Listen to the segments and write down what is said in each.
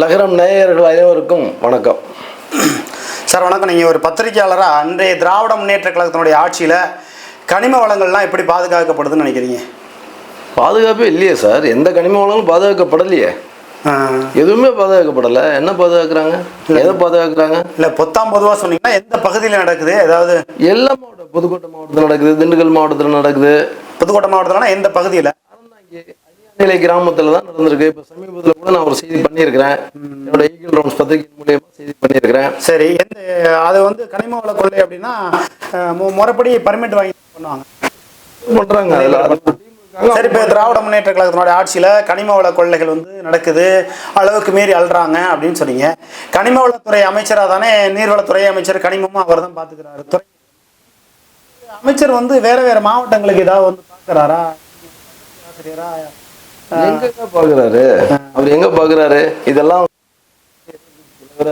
லகரம் நேயர்கள் அனைவருக்கும் வணக்கம். சார் வணக்கம். நீங்கள் ஒரு பத்திரிகையாளராக அன்றைய திராவிட முன்னேற்ற கழகத்தினுடைய ஆட்சியில் கனிம வளங்கள்லாம் எப்படி பாதுகாக்கப்படுதுன்னு நினைக்கிறீங்க? பாதுகாப்பே இல்லையே சார். எந்த கனிம வளங்களும் பாதுகாக்கப்படலையே. எதுவுமே பாதுகாக்கப்படலை. என்ன பாதுகாக்கிறாங்க? எதை பாதுகாக்கிறாங்க? இல்லை பொத்தாம் பொதுவாக சொன்னீங்கன்னா எந்த பகுதியில் நடக்குது? ஏதாவது எல்லா மாவட்டம் புதுக்கோட்டை மாவட்டத்தில் நடக்குது திண்டுக்கல் மாவட்டத்தில் நடக்குது. புதுக்கோட்டை மாவட்டத்தில்னா எந்த பகுதியில்? நிலை கிராமத்தில் தான் நடந்திருக்கு. இப்போ சமீபத்தில் கூட நான் ஒரு செய்தி பண்ணியிருக்கிறேன். என்னோட ஈகிள் ரவுண்ட்ஸ் பத்திரிகை மூலியமா செய்தி பண்ணியிருக்கிறேன். சரி எந்த அது வந்து கனிம வள கொள்ளை அப்படின்னா முறைப்படி பர்மிட் வாங்கி பண்ணுவாங்க. அதில் இருக்காங்க. சரி இப்போ திராவிட முன்னேற்ற கழகத்தினுடைய ஆட்சியில் கனிம வள கொள்ளைகள் வந்து நடக்குது. அளவுக்கு மீறி அள்ளுறாங்க அப்படின்னு சொன்னீங்க. கனிம வளத்துறை அமைச்சராக தானே நீர்வளத்துறை அமைச்சர் கனிமமும் அவர் தான் பார்த்துக்கிறாரு. துறை அமைச்சர் வந்து வேற வேற மாவட்டங்களுக்கு ஏதாவது வந்து பார்க்குறாரா? ஆசிரியரா? எங்க பாக்குறாரு? அவர் எங்க பாக்குறாரு? இதெல்லாம்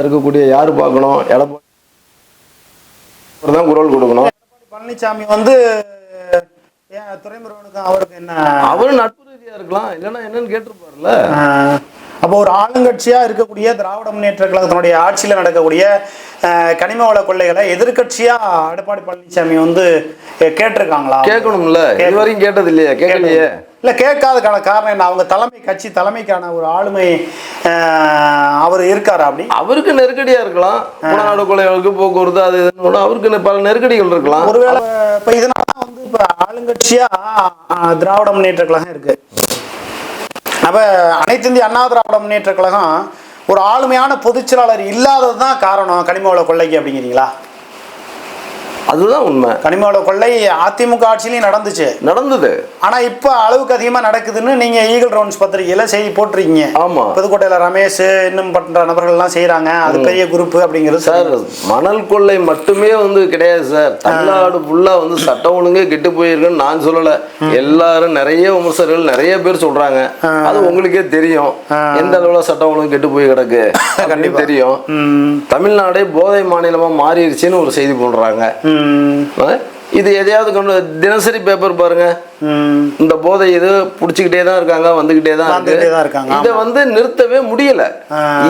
இருக்கக்கூடிய யாரு பார்க்கணும் எடப்பாடி தான் குரல் கொடுக்கணும். பழனிசாமி வந்து துறைமுருகனுக்கும் அவருக்கு என்ன? அவரு நட்பு ரீதியா இருக்கலாம். இல்லைன்னா என்னன்னு கேட்டிருப்பாருல்ல. அப்போ ஒரு ஆளுங்கட்சியா இருக்கக்கூடிய திராவிட முன்னேற்ற கழகத்தினுடைய ஆட்சியில் நடக்கக்கூடிய கனிம வள கொள்ளைகளை எதிர்க்கட்சியா எடப்பாடி பழனிசாமி வந்து கேட்டிருக்காங்களா? கேட்கணும்ல. இது வரைக்கும் கேட்டது இல்லையா கேட்கலையே இல்ல கேட்காதக்கான காரணம் என்ன? அவங்க தலைமை கட்சி தலைமைக்கான ஒரு ஆளுமை ஆஹ் அவர் இருக்காரா அப்படி? அவருக்கு நெருக்கடியா இருக்கலாம். உணநாடு கொலைகளுக்கு போக்குவரத்து அது இதுன்னு அவருக்கு பல நெருக்கடிகள் இருக்கலாம். ஒருவேளை இப்ப இதனால வந்து இப்ப ஆளுங்கட்சியா ஆஹ் திராவிட முன்னேற்ற கழகம் இருக்கு. அப்ப அனைத்து இந்திய அண்ணா திராவிட முன்னேற்ற கழகம் ஒரு ஆளுமையான பொதுச்செயலாளர் இல்லாதது தான் காரணம் கனிம வள கொள்ளைக்கு அப்படிங்கிறீங்களா? அதுதான் உண்மை. கனிம வள கொள்ளை அதிமுக ஆட்சியிலையும் நடந்துச்சு. நடந்தது. ஆனா இப்ப அளவுக்கு அதிகமா நடக்குதுன்னு நீங்க ஈகிள் ரவுண்ட்ஸ் பத்திரிகையில செய்தி போட்டிருக்கீங்க. ஆமா. புதுக்கோட்டையில ரமேஷ் இன்னும் பண்ற நபர்கள் எல்லாம் செய்யறாங்க அது பெரிய குரூப் அப்படிங்கிறது சார் மணல் கொள்ளை மட்டுமே வந்து கிடையாது சார். தமிழ்நாடு ஃபுல்லா வந்து சட்டம் ஒழுங்கே கெட்டு போயிருக்குன்னு நான் சொல்லல. எல்லாரும் நிறைய விமர்சகர்கள் நிறைய பேர் சொல்றாங்க. அது உங்களுக்கே தெரியும். எந்த அளவுல சட்டம் ஒழுங்கு கெட்டு போய் கிடக்கு கண்டிப்பா. தெரியும். தமிழ்நாடே போதை மாநிலமா மாறிடுச்சுன்னு ஒரு செய்தி போடுறாங்க? இது எதையாவது கொண்டு தினசரி பேப்பர் பாருங்க. இந்த போதை இது புடிச்சுக்கிட்டே தான் இருக்காங்க வந்துகிட்டே தான் இருக்காங்க, இருக்கு இதை வந்து நிறுத்தவே முடியல.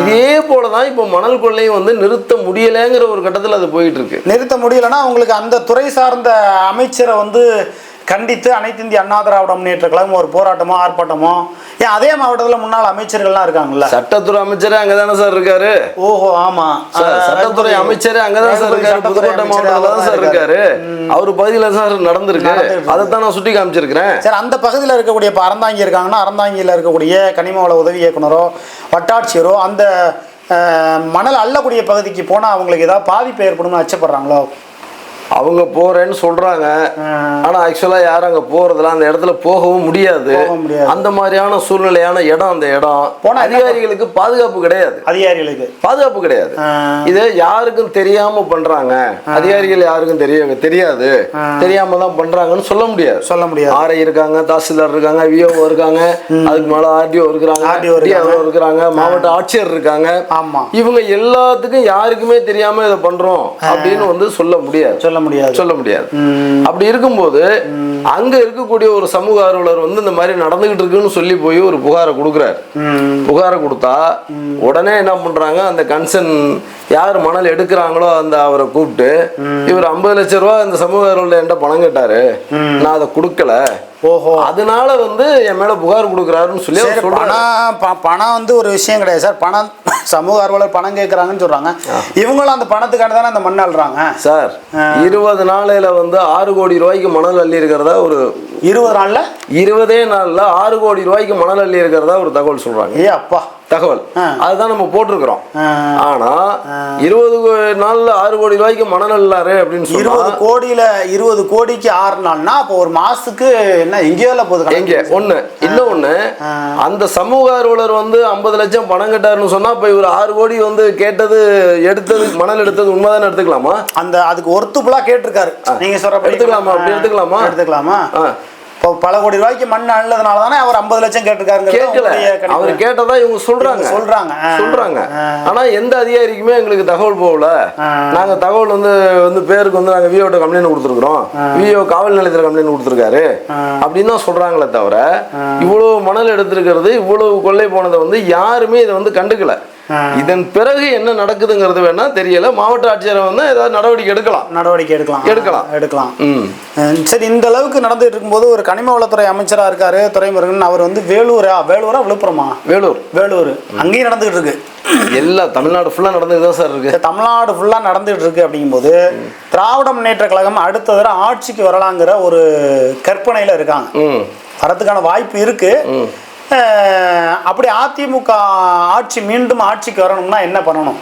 இதே போலதான் இப்போ மணல் கொள்ளையும் வந்து நிறுத்த முடியலைங்கிற ஒரு கட்டத்துல அது போயிட்டு இருக்கு. நிறுத்த முடியலன்னா உங்களுக்கு அந்த துறை சார்ந்த அமைச்சரை வந்து கண்டித்து அனைத்து இந்திய அண்ணா திராவிட முன்னேற்ற கழகம் ஒரு போராட்டமோ ஆர்ப்பாட்டமோ? ஏன் அதே மாவட்டத்தில் முன்னாள் அமைச்சர்கள்லாம் இருக்காங்கல்ல? சட்டத்துறை அமைச்சரே அங்கதானே சார் இருக்காரு. ஓஹோ ஆமா. சார், சட்டத்துறை அமைச்சரே அங்கதான் சார் ரகுபதி இருக்காரு. புதுக்கோட்டை மாவட்டத்துல தான் சார் இருக்காரு. அவர் பகுதியில சார் நடந்திருக்கு நடந்திருக்கு. அதைத்தான் நான் சுட்டி காமிச்சிருக்கிறேன். சரி அந்த பகுதியில் இருக்கக்கூடிய இப்போ அறந்தாங்கி இருக்காங்கன்னா அறந்தாங்கியில் இருக்கக்கூடிய கனிம வள உதவி இயக்குனரோ வட்டாட்சியரோ அந்த மணல் அள்ளக்கூடிய பகுதிக்கு போனால் அவங்களுக்கு ஏதாவது பாதிப்பு ஏற்படும்னு அச்சப்படுறாங்களோ? அவங்க போறேன்னு சொல்றாங்க. ஆனா ஆக்சுவலா யாரும் அங்க போறதுல அந்த இடத்துல போகவும் முடியாது. அந்த மாதிரியான சூழ்நிலையான இடம் அந்த இடம். போனா அதிகாரிகளுக்கு பாதுகாப்பு கிடையாது. அதிகாரிகளுக்கு. பாதுகாப்பு கிடையாது. இது யாருக்கும் தெரியாம பண்றாங்க. அதிகாரிகள் யாருக்கும் தெரிய தெரியாது. தெரியாம தான் பண்றாங்கன்னு சொல்ல முடியாது. சொல்ல முடியாது. ஆர்ஐ இருக்காங்க தாசில்தார் இருக்காங்க விஓ இருக்காங்க அதுக்கு மேல ஆர்டிஓ இருக்கிறாங்க. DRO இருக்காங்க. மாவட்ட ஆட்சியர் இருக்காங்க. ஆமா. இவங்க எல்லாத்துக்கும் யாருக்குமே தெரியாம இதை பண்றோம் அப்படின்னு வந்து சொல்ல முடியாது. சொல்ல முடியாது. சொல்ல முடியாது. அப்படி இருக்கும்போது அங்க இருக்கக்கூடிய ஒரு சமூக ஆர்வலர் வந்து இந்த மாதிரி நடந்துகிட்டு இருக்குன்னு சொல்லி போய் ஒரு புகாரை கொடுக்குறாரு. புகாரை கொடுத்தா உடனே என்ன பண்றாங்க அந்த கன்சர்ன் யார் மணல் எடுக்கிறாங்களோ அந்த அவரை கூப்பிட்டு இவர் ஐம்பது லட்ச ரூபா இந்த சமூக என்கிட்ட பணம் கேட்டாரு. நான் அதை கொடுக்கல. ஓஹோ. அதனால வந்து என் மேல புகார் கொடுக்குறாருன்னு சொல்லி பணம் பணம் வந்து ஒரு விஷயம் கிடையாது சார். பணம் சமூக ஆர்வலர் பணம் கேட்குறாங்கன்னு சொல்றாங்க. இவங்களும் அந்த பணத்துக்கான தானே அந்த மண் அள்ளுறாங்க? சார் இருபது நாளையில வந்து ஆறு கோடி ரூபாய்க்கு மணல் அள்ளி இருக்கிறதா ஒரு இருபது நாள்ல? இருபதே நாள்ல ஆறு கோடி ரூபாய்க்கு மணல் அள்ளி இருக்கிறதா ஒரு தகவல் சொல்றாங்க. ஏ அப்பா. தகவல். அதுதான் நம்ம போட்டிருக்கிறோம். ஆனா இருபது நாள்ல ஆறு கோடி ரூபாய்க்கு அள்ளாரு அப்படின்னு இருபது கோடியில இருபது கோடிக்கு ஆறு நாள்னா அப்போ ஒரு மாசத்துக்கு என்ன எங்கேயோ இல்ல போகுது எங்க? ஒண்ணு. இன்னொன்னு அந்த சமூக ஆர்வலர் வந்து ஐம்பது லட்சம் பணம் கட்டாருன்னு சொன்னா இப்ப இவர் ஆறு கோடி வந்து கேட்டது எடுத்தது மணல் எடுத்தது உண்மைதானே எடுத்துக்கலாமா? அந்த அதுக்கு ஒர்த்துப்புலா கேட்டிருக்காரு. நீங்க சொல்ற எடுத்துக்கலாமா? அப்படி எடுத்துக்கலாமா? எடுத்துக்கலாமா. இப்போ பல கோடி ரூபாய்க்கு மண் அள்ளதுனால தானே அவர் ஐம்பது லட்சம் கேட்டிருக்காருங்கிறது கேட்கல. அவர் கேட்டதா இவங்க சொல்றாங்க. சொல்றாங்க. சொல்றாங்க. ஆனா எந்த அதிகாரிக்குமே எங்களுக்கு தகவல் போகல. நாங்க தகவல் வந்து வந்து பேருக்கு வந்து நாங்க விஓட்ட கம்ப்ளைண்ட் கொடுத்துருக்கோம் விஓ காவல் நிலையத்துல கம்ப்ளைண்ட் கொடுத்துருக்காரு. அப்படின்னு தான் சொல்றாங்களே தவிர இவ்வளவு மணல் எடுத்திருக்கிறது இவ்வளவு கொள்ளை போனதை வந்து யாருமே இதை வந்து கண்டுக்கல. இதன் பிறகு என்ன நடக்குதுங்கிறது வேணா தெரியல. மாவட்ட ஆட்சியரை வந்து ஏதாவது நடவடிக்கை எடுக்கலாம். நடவடிக்கை எடுக்கலாம். எடுக்கலாம். எடுக்கலாம். சரி இந்த அளவுக்கு நடந்துட்டு இருக்கும்போது ஒரு கனிம வளத்துறை அமைச்சரா இருக்காரு துறைமுருகன் அவர் வந்து வேலூரா வேலூரா விழுப்புரமா? வேலூர். வேலூர். அங்கேயும் நடந்துகிட்டு இருக்கு. எல்லா தமிழ்நாடு ஃபுல்லா நடந்துட்டு தான் சார் இருக்கு. இந்த தமிழ்நாடு ஃபுல்லாக நடந்துகிட்டு இருக்கு அப்படிங்கும்போது திராவிட முன்னேற்ற கழகம் அடுத்த தடவை ஆட்சிக்கு வரலாங்கிற ஒரு கற்பனையில் இருக்காங்க. ம். வரதுக்கான வாய்ப்பு இருக்கு. அஹ் அப்படி அதிமுக ஆட்சி மீண்டும் ஆட்சிக்கு வரணும்னா என்ன பண்ணணும்?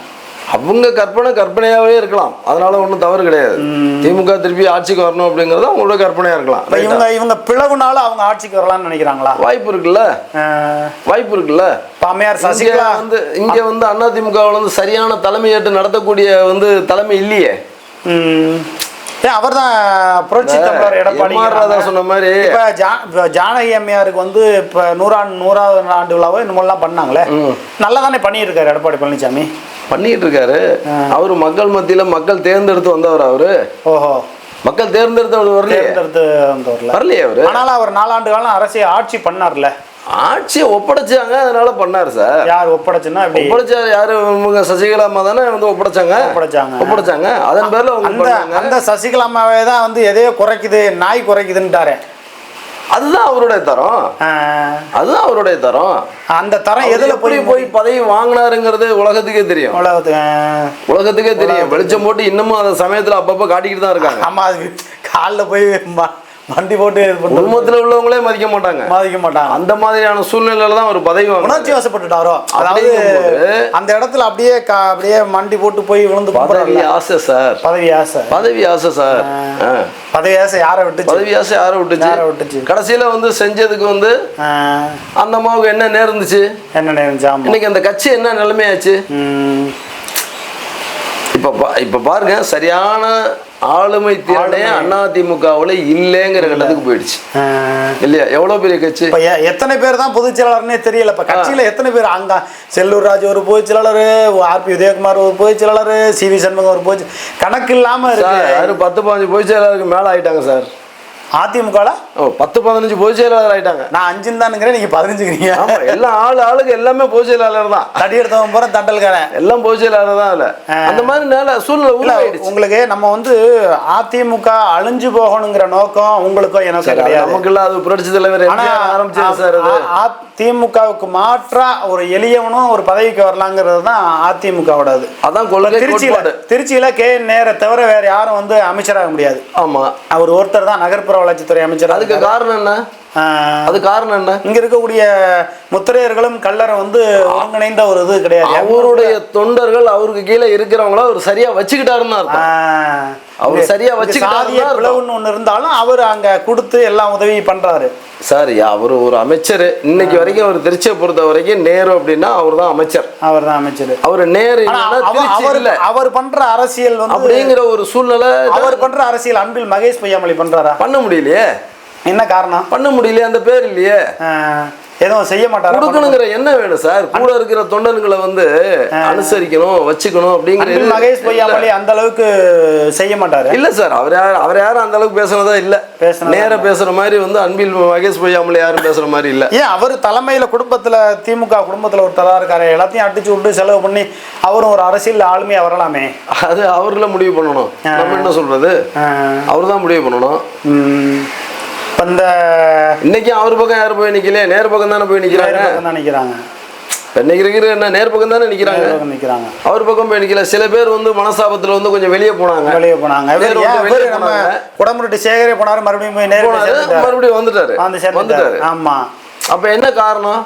அவங்க கற்பனை கற்பனையாவே இருக்கலாம். அதனால ஒன்றும் தவறு கிடையாது. திமுக திருப்பி ஆட்சிக்கு வரணும் அப்படிங்கிறது அவங்களோட கற்பனையா இருக்கலாம். இவங்க இவங்க பிளவுனால அவங்க ஆட்சிக்கு வரலாம்னு நினைக்கிறாங்களா? வாய்ப்பு இருக்குல்ல? வாய்ப்பு இருக்குல்ல? இங்க சசிகலா வந்து இங்க வந்து அதிமுகவில் வந்து சரியான தலைமை ஏற்று நடத்தக்கூடிய வந்து தலைமை இல்லையே. அவர் தான் புரட்சி தமிழர் எடப்பாடி சொன்ன மாதிரி. இப்ப ஜானகி அம்மையாருக்கு வந்து இப்ப நூறாண்டு நூறாவது ஆண்டு விழாவோ என்னமோலாம் பண்ணாங்களே. நல்லா தானே பண்ணியிருக்காரு எடப்பாடி பழனிசாமி பண்ணிட்டு இருக்காரு அவரு மக்கள் மத்தியில மக்கள் தேர்ந்தெடுத்து வந்தவர் அவரு? ஓஹோ. மக்கள் தேர்ந்தெடுத்து வரலையே வரலையே அவரு? ஆனாலும் அவர் நாலாண்டு காலம் அரசியல் ஆட்சி பண்ணார்ல. ஆட்சியை ஒப்படைச்சாங்க அதனால பண்ணாரு சார். யார் ஒப்படைச்சுன்னா ஒப்படைச்சாரு யாரு? இவங்க சசிகலா அம்மா தானே வந்து ஒப்படைச்சாங்க? ஒப்படைச்சாங்க. ஒப்படைச்சாங்க. அதன் பேர்ல அந்த அந்த சசிகலாமாவே தான் வந்து எதையோ குறைக்குது நாய் குறைக்குதுன்ட்டாரு. அதுதான் அவருடைய தரம். அதுதான் அவருடைய தரம். அந்த தரம் எதுல போய் போய் பதவி வாங்கினாருங்கிறது உலகத்துக்கே தெரியும். உலகத்துக்கு தெரியும். வெளிச்சம் போட்டு இன்னமும் அந்த சமயத்துல அப்பப்ப காட்டிக்கிட்டு தான் இருக்காங்க. ஆமா அதுக்கு காலில் போய் வண்டி போட்டு குடும்பத்துல உள்ளவங்களே மதிக்க மாட்டாங்க. பாதிக்க மாட்டாங்க. அந்த மாதிரியான சூழ்நிலையில தான் ஒரு பதவி உணர்ச்சி வசப்பட்டுட்டாரோ? அதாவது அந்த இடத்துல அப்படியே அப்படியே மண்டி போட்டு போய் விழுந்து பதவி ஆசை சார். பதவி ஆசை. பதவி ஆசை சார். பதவி ஆசை யாரை விட்டுச்சு? பதவி ஆசை யாரை விட்டுச்சு? யாரை விட்டுச்சு? கடைசியில வந்து செஞ்சதுக்கு வந்து அந்த அம்மாவுக்கு என்ன நேர்ந்துச்சு? என்ன ஆமா. இன்னைக்கு அந்த கட்சி என்ன நிலைமையாச்சு? இப்ப பா- இப்ப பாருங்க சரியான ஆளுமை திறனே அதிமுகவுல இல்லைங்கிற கட்டத்துக்கு போயிடுச்சு. இல்லையா? எவ்வளவு பெரிய கட்சி? இப்ப எத்தனை பேர் தான் பொதுச் செயலாளர்னே தெரியல. இப்ப கட்சியில எத்தனை பேர்? அங்க செல்லூர் ராஜு ஒரு பொதுச் செயலாளர் ஆர்பி உதயகுமார் ஒரு பொதுச் செயலாளர் சி வி சண்முகம் ஒரு பொதுச் கணக்கு இல்லாம இருக்கு. பத்து பதினஞ்சு பொதுச் செயலாளருக்கு மேல ஆயிட்டாங்க சார். அதிமுகல? ஓ பத்து பதினஞ்சு பொதுச் செயலாளர் ஆயிட்டாங்க. நான் அஞ்சுன்னு தானுங்கிறேன் நீங்க பதினஞ்சுக்கிறீங்க ஆமா எல்லாம் ஆளு ஆளுக்கு எல்லாமே பொதுச் செயலாளர் தான். தடி எடுத்தவன் போற தண்டல்காரன். எல்லாம் பொதுச் செயலாளர் தான் இல்ல அந்த மாதிரி நேர சூழ்நிலை உங்களுக்கு நம்ம வந்து அதிமுக அழிஞ்சு போகணுங்கிற நோக்கம் உங்களுக்கும் எனக்கு கிடையாது. நமக்கு இல்ல அது புரட்சி தலைவர் ஆரம்பிச்சது சார் அது. அதிமுகவுக்கு மாற்றா ஒரு எளியவனும் ஒரு பதவிக்கு வரலாங்கிறது தான் அதிமுகவோட அது. அதான் கொள்கை திருச்சியில திருச்சியில கே நேர தவிர வேற யாரும் வந்து அமைச்சராக முடியாது. ஆமா. அவர் ஒருத்தர் தான் நகர்ப்புற வளர்ச்சித்துறை அமைச்சர் அதுக்கு காரணம் என்ன? அது காரணம் என்ன? இங்க இருக்கக்கூடிய முத்திரையர்களும் கல்லறை வந்து ஒருங்கிணைந்த ஒரு இது கிடையாது. அவருடைய தொண்டர்கள் அவருக்கு கீழே இருக்கிறவங்கள அவர் சரியா வச்சுக்கிட்டாருன்னு அவர் சரியா வச்சுக்கிட்டாருன்னா சாதிய. பிளவுன்னு ஒண்ணு இருந்தாலும் அவர் அங்க கொடுத்து எல்லாம் உதவி பண்றாரு. சார் அவர் ஒரு அமைச்சர். இன்னைக்கு வரைக்கும் அவர் திருச்சியை பொறுத்த வரைக்கும் நேரு அப்படின்னா அவர் தான் அமைச்சர். அவர் தான் அமைச்சர் அவர் நேரு அவர் இல்ல. அவர் பண்ற அரசியல் வந்து அப்படிங்கிற ஒரு சூழ்நிலை அவர் பண்ற அரசியல் அன்பில் மகேஷ் பொய்யாமொழி பண்றாரா? பண்ண முடியலையே. என்ன காரணம்? பண்ண முடியலையே அந்த பேர் இல்லையே. எதுவும் செய்ய மாட்டாரா? கொடுக்கணுங்கிற என்ன வேணும் சார். கூட இருக்கிற தொண்டனுங்களை வந்து அனுசரிக்கணும் வச்சுக்கணும் அப்படிங்கிற மகேஷ் பொய்யாமொழி அந்த அளவுக்கு செய்ய மாட்டாரு? இல்ல சார். அவர் யார் அவர் யாரும் அந்த அளவுக்கு பேசுனதா இல்ல. பேசுனதா நேர பேசுற மாதிரி வந்து அன்பில் மகேஷ் பொய்யாமலே யாரும் பேசுற மாதிரி இல்ல. ஏன் அவர் தலைமையில குடும்பத்துல திமுக குடும்பத்துல ஒருத்தரா இருக்காரு. எல்லாத்தையும் அடிச்சு விட்டு செலவு பண்ணி அவரும் ஒரு அரசியல் ஆளுமையா வரலாமே. அது அவர்ல முடிவு பண்ணணும். நம்ம என்ன சொல்றது? அவர் தான் முடிவு பண்ணணும். இப்ப இந்த இன்னைக்கு அவர் பக்கம் யாரும் போய் நிக்கல நேர் பக்கம் தானே போய் நிக்கிறாங்க? இன்னைக்கு இருக்கிற என்ன நேர் பக்கம் தானே நிக்கிறாங்க? அவர் பக்கம் போய் நிக்கல. சில பேர் வந்து மனசாபத்துல வந்து கொஞ்சம் வெளியே போனாங்க. வெளியே போனாங்க. நம்ம. குடமுருட்டு சேகரே போனாரு மறுபடியும் போய் நேரு மறுபடியும் வந்துட்டாரு. வந்துட்டாரு. ஆமா. அப்ப என்ன காரணம்?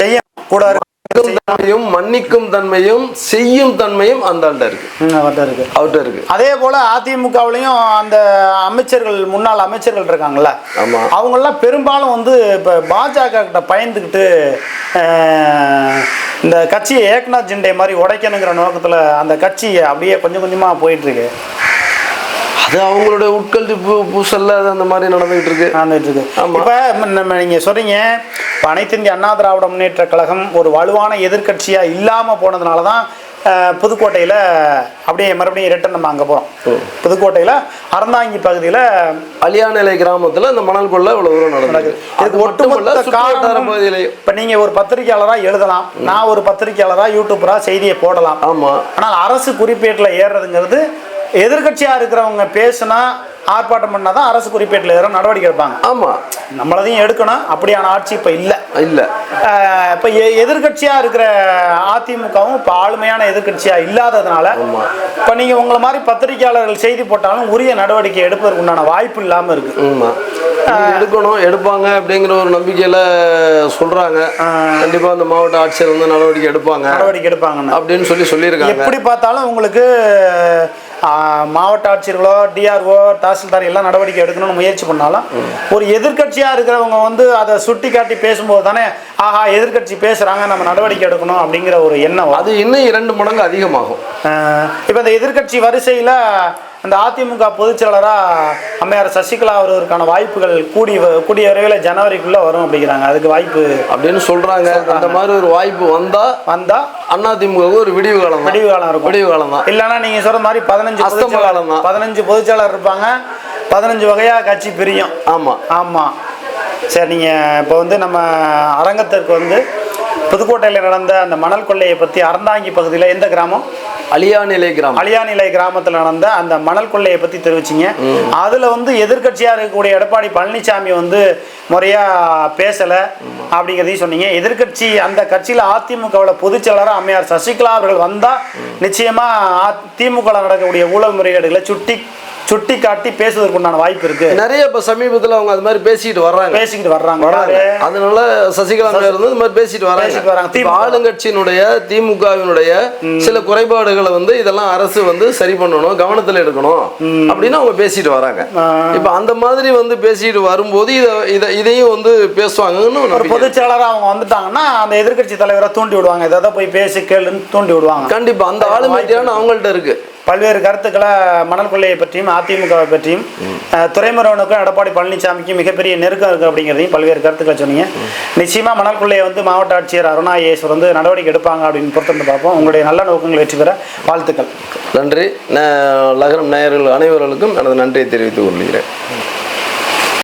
செய்ய கூட இருக்கு. மன்னிக்கும் தன்மையும் மன்னிக்கும் தன்மையும் செய்யும் தன்மையும் அந்த இருக்கு. ம், அவர்ட்ட இருக்கு. அவர்கிட்ட இருக்கு. அதே போல அதிமுகவுலயும் அந்த அமைச்சர்கள் முன்னாள் அமைச்சர்கள் இருக்காங்கல்ல ஆமா. அவங்கெல்லாம் பெரும்பாலும் வந்து இப்போ பாஜக கிட்ட பயந்துக்கிட்டு இந்த கட்சியை ஏக்நாத் ஜிண்டே மாதிரி உடைக்கணுங்கிற நோக்கத்தில் அந்த கட்சி அப்படியே கொஞ்சம் கொஞ்சமாக போயிட்டு இருக்கு அது அவங்களுடைய உட்கல்வி பூ- பூசல்ல அந்த மாதிரி நடந்துகிட்டு இருக்கு. நடந்துட்டு இருக்கு. இப்போ நம்ம நீங்கள் சொல்றீங்க இப்போ அனைத்து இந்திய அண்ணா திராவிட முன்னேற்ற கழகம் ஒரு வலுவான எதிர்க்கட்சியாக இல்லாமல் போனதுனால தான் புதுக்கோட்டையில அப்படியே மறுபடியும் ரிட்டன் நம்ம அங்க போறோம். புதுக்கோட்டையில அறந்தாங்கி பகுதியில அலியாநிலை கிராமத்துல இந்த மணல் கொள்ளை இவ்வளவு தூரம் நடக்குது. அது இதுக்கு ஒட்டுமொத்த காரணம் பகுதியிலையும். இப்ப நீங்க ஒரு பத்திரிகையாளரா எழுதலாம். நான் ஒரு பத்திரிகையாளரா யூடியூபரா செய்தியை போடலாம். ஆமா. ஆனால் அரசு குறிப்பேட்டில் ஏறுறதுங்கிறது எதிர்க்கட்சியா இருக்கிறவங்க பேசுனா ஆர்ப்பாட்டம் பண்ணாதான் அரசு குறிப்பேட்டில் ஏற நடவடிக்கை எடுப்பாங்க. ஆமா. நம்மளதையும் எடுக்கணும். அப்படியான ஆட்சி இப்ப இல்ல. இல்ல. இப்ப எ- எதிர்க்கட்சியா இருக்கிற அதிமுகவும் இப்ப ஆளுமையான எதிர்க்கட்சியா இல்லாததுனால. இப்ப நீங்க உங்களை மாதிரி பத்திரிகையாளர்கள் செய்தி போட்டாலும் உரிய நடவடிக்கை எடுப்பதற்கு உண்டான வாய்ப்பு இல்லாம இருக்கு. ஆமா. இது எடுக்கணும் எடுப்பாங்க அப்படிங்கிற ஒரு நம்பிக்கையில சொல்றாங்க. கண்டிப்பா இந்த மாவட்ட ஆட்சியர் வந்து நடவடிக்கை எடுப்பாங்க. நடவடிக்கை எடுப்பாங்கன்னு. அப்படின்னு சொல்லி சொல்லியிருக்காங்க. எப்படி பார்த்தாலும் உங்களுக்கு மாவட்ட ஆட்சியர்களோ டிஆர்ஓ தாசில்தார் எல்லாம் நடவடிக்கை எடுக்கணும்னு முயற்சி பண்ணாலும் ஒரு எதிர்க்கட்சியா இருக்கிறவங்க வந்து அதை சுட்டி காட்டி பேசும்போது தானே ஆஹா எதிர்க்கட்சி பேசுறாங்க நம்ம நடவடிக்கை எடுக்கணும் அப்படிங்கிற ஒரு எண்ணம். அது இன்னும் இரண்டு மடங்கு அதிகமாகும் இப்ப இந்த எதிர்க்கட்சி வரிசையில அந்த அதிமுக பொதுச் செயலரா அம்மையார் சசிகலா அவர்களுக்கான வாய்ப்புகள் கூடி கூடிய விரைவில் ஜனவரிக்குள்ள வரும் அப்படிங்கிறாங்க. அதுக்கு வாய்ப்பு அப்படின்னு சொல்றாங்க. அந்த மாதிரி ஒரு வாய்ப்பு வந்தா வந்தா அதிமுக ஒரு விடிவு காலம் விடிவு காலம் இருக்கும். விடிவு காலம் தான் இல்லைன்னா நீங்க சொல்ற மாதிரி பதினஞ்சு அஸ்தம காலம் தான். பதினஞ்சு பொதுச்செயலாளர் இருப்பாங்க. பதினஞ்சு வகையா கட்சி பிரியும். ஆமா. ஆமா. சரி நீங்க இப்போ வந்து நம்ம அரங்கத்திற்கு வந்து புதுக்கோட்டையில் நடந்த அந்த மணல் கொள்ளையை பத்தி அறந்தாங்கி பகுதியில் எந்த கிராமம்? அலியாநிலை கிராமம். அலியாநிலை கிராமத்தில் நடந்த அந்த மணல் கொள்ளையை பத்தி தெரிவிச்சிங்க. அதுல வந்து எதிர்க்கட்சியா இருக்கக்கூடிய எடப்பாடி பழனிசாமி வந்து முறையா பேசல அப்படிங்கிறதையும் சொன்னீங்க. எதிர்க்கட்சி அந்த கட்சியில அதிமுகவில் பொதுச்செயலாளர் அம்மையார் சசிகலா அவர்கள் வந்தா நிச்சயமா திமுக நடக்கக்கூடிய ஊழல் முறைகேடுகளை சுட்டி சுட்டி காட்டி பேசுவதற்கு உண்டான வாய்ப்பு இருக்கு. நிறைய இப்ப சமீபத்துல அவங்க அது மாதிரி பேசிட்டு வர்றாங்க. பேசிக்கிட்டு வர்றாங்க. வர்றாங்க? அதனால சசிகலா வந்து இது மாதிரி பேசிட்டு வராங்க. இப்ப ஆளுங்கட்சியினுடைய திமுகவினுடைய சில குறைபாடுகளை வந்து இதெல்லாம் அரசு வந்து சரி பண்ணணும் கவனத்துல எடுக்கணும் அப்படின்னு அவங்க பேசிட்டு வராங்க. இப்ப அந்த மாதிரி வந்து பேசிட்டு வரும்போது இத இத இதையும் வந்து பேசுவாங்கன்னு ஒரு நம்பிக்கை. பொதுச் செயலாளரா அவங்க வந்துட்டாங்கன்னா அந்த எதிர்க்கட்சி தலைவரை தூண்டி விடுவாங்க. எதாவது போய் பேசி கேளுன்னு தூண்டி விடுவாங்க. கண்டிப்பா. அந்த ஆளுமை திறன் அவங்கள்ட்ட இருக்கு. பல்வேறு கருத்துக்களை மணல் கொள்ளையை பற்றியும் அதிமுகவை பற்றியும் அஹ், துரைமுருகனுக்கும் எடப்பாடி பழனிசாமிக்கும் மிகப்பெரிய நெருக்கம் இருக்கு அப்படிங்கிறதையும் பல்வேறு கருத்துக்களை சொன்னீங்க. நிச்சயமா மணல் கொள்ளையை வந்து மாவட்ட ஆட்சியர் அருணா ஐஏஎஸ் வந்து நடவடிக்கை எடுப்பாங்க அப்படின்னு பொறுத்திருந்து பார்ப்போம். உங்களுடைய நல்ல நோக்கங்கள் வெற்றி பெற வாழ்த்துக்கள். நன்றி. ந- லகரம் நேயர்கள் அனைவர்களுக்கும் எனது நன்றியை தெரிவித்துக் கொள்கிறேன்.